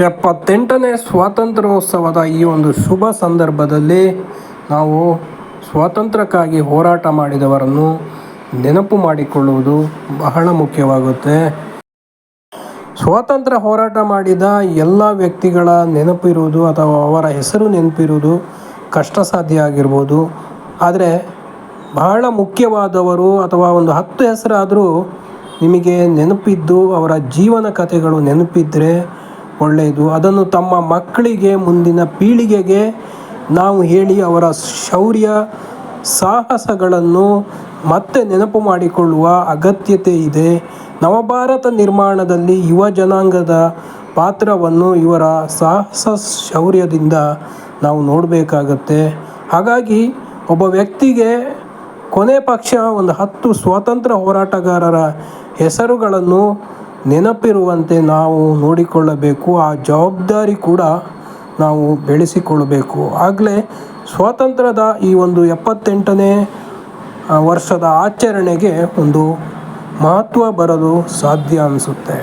ಎಪ್ಪತ್ತೆಂಟನೇ ಸ್ವಾತಂತ್ರ್ಯೋತ್ಸವದ ಈ ಒಂದು ಶುಭ ಸಂದರ್ಭದಲ್ಲಿ ನಾವು ಸ್ವಾತಂತ್ರ್ಯಕ್ಕಾಗಿ ಹೋರಾಟ ಮಾಡಿದವರನ್ನು ನೆನಪು ಮಾಡಿಕೊಳ್ಳುವುದು ಬಹಳ ಮುಖ್ಯವಾಗುತ್ತೆ. ಸ್ವಾತಂತ್ರ್ಯ ಹೋರಾಟ ಮಾಡಿದ ಎಲ್ಲ ವ್ಯಕ್ತಿಗಳ ನೆನಪಿರುವುದು ಅಥವಾ ಅವರ ಹೆಸರು ನೆನಪಿರುವುದು ಕಷ್ಟ ಸಾಧ್ಯ ಆಗಿರ್ಬೋದು. ಆದರೆ ಬಹಳ ಮುಖ್ಯವಾದವರು ಅಥವಾ ಒಂದು ಹತ್ತು ಹೆಸರಾದರೂ ನಿಮಗೆ ನೆನಪಿದ್ದು ಅವರ ಜೀವನ ಕಥೆಗಳು ನೆನಪಿದ್ದರೆ ಒಳ್ಳೆಯದು. ಅದನ್ನು ತಮ್ಮ ಮಕ್ಕಳಿಗೆ, ಮುಂದಿನ ಪೀಳಿಗೆಗೆ ನಾವು ಹೇಳಿ ಅವರ ಶೌರ್ಯ, ಸಾಹಸಗಳನ್ನು ಮತ್ತೆ ನೆನಪು ಮಾಡಿಕೊಳ್ಳುವ ಅಗತ್ಯತೆ ಇದೆ. ನವಭಾರತ ನಿರ್ಮಾಣದಲ್ಲಿ ಯುವ ಜನಾಂಗದ ಪಾತ್ರವನ್ನು ಇವರ ಸಾಹಸ ಶೌರ್ಯದಿಂದ ನಾವು ನೋಡಬೇಕಾಗತ್ತೆ. ಹಾಗಾಗಿ ಒಬ್ಬ ವ್ಯಕ್ತಿಗೆ ಕೊನೆ ಪಕ್ಷ ಒಂದು ಹತ್ತು ಸ್ವಾತಂತ್ರ್ಯ ಹೋರಾಟಗಾರರ ಹೆಸರುಗಳನ್ನು ನೆನಪಿರುವಂತೆ ನಾವು ನೋಡಿಕೊಳ್ಳಬೇಕು, ಆ ಜವಾಬ್ದಾರಿ ಕೂಡ ನಾವು ಬೆಳೆಸಿಕೊಳ್ಳಬೇಕು. ಆಗಲೇ ಸ್ವಾತಂತ್ರ್ಯದ ಈ ಒಂದು ಎಪ್ಪತ್ತೆಂಟನೇ ವರ್ಷದ ಆಚರಣೆಗೆ ಒಂದು ಮಹತ್ವ ಬರಲು ಸಾಧ್ಯ ಅನಿಸುತ್ತೆ.